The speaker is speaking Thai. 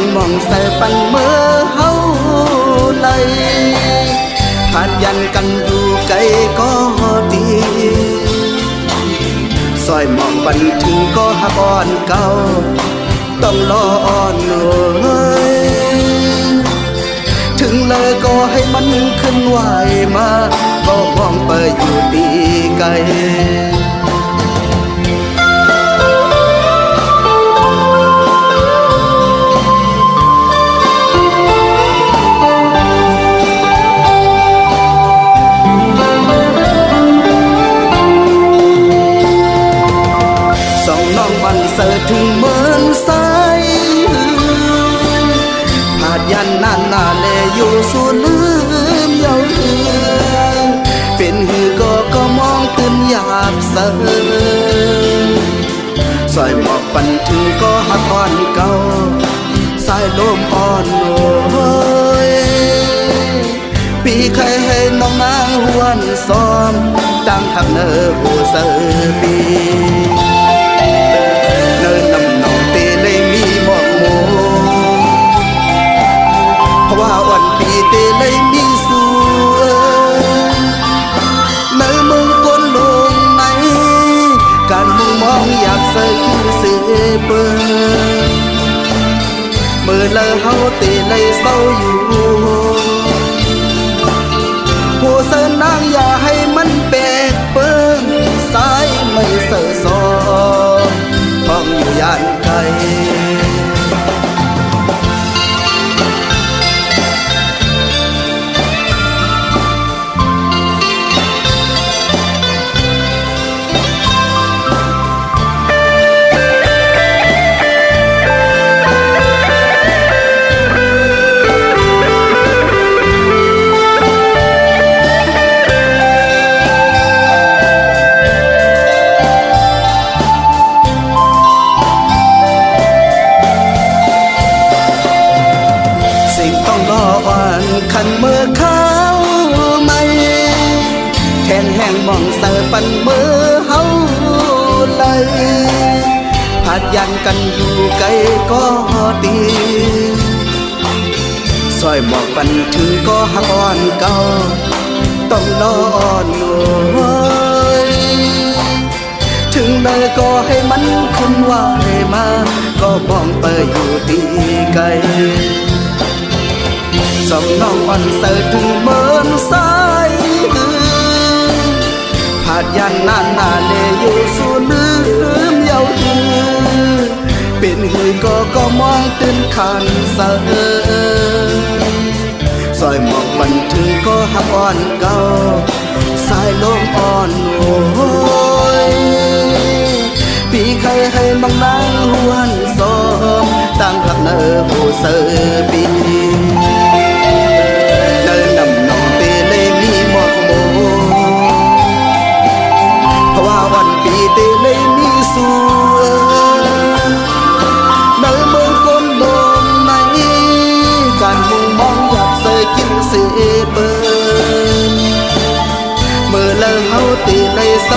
งมองเสปันเมื่อเฮาเลยขาดยันกันอยู่ไกลก็ดีซอยมองบันถึงก็หักอ่อนเก่า ต้องรออ่อนเอ้ยถึงเลยก็ให้มันขึ้นไหวมา ก็มองไปอยู่ดีไกล ถึงเหมือนสายผาดยันนานนาเลอยู่สู่ลืมเยาเอือเป็นหือก็ก็มองตื่นหยาบเสอสอยหมอกปันถึงก็หักอ่อนเก่าสายลมอ่อนโอยปีเคยให้น้องนางหวนซ้อมตั้งหักเนอหูเสือปี วันปีเตเลยมีสวยในเมืองกนลงในการมุงมองอยากใส่คือเสเปิดเมื่อเลอเฮาเตเลยเศร้าอยู่ผู้เสนนางอย่าให้มันแปลกเปิ้งสายไม่เสือซอห้องอยู่ยานไกล วันคันเมื่อเขาไม่แทนแห่งมองเสอปันเมื่อเฮาเลยผาดยันกันอยู่ไกลก็ดีซอยหมอกปันถึงก็หักอ่อนเก่าต้องรออ่อนโอยถึงเลยก็ให้มันคุณว่าให้มา อนเสิร์ถึงเมินสายผาดยันนานนาเลอยู่สู่ลืมเยาอือเป็นหือก็ก็มองตื่นขันเสอซอยหมอกมันถึงก็หักอ่อนเก่าสายลมอ่อนโอยพี่เคยให้บางนางหวนสอมตั้งหักเนอผู้เสอปี ตเลยเศ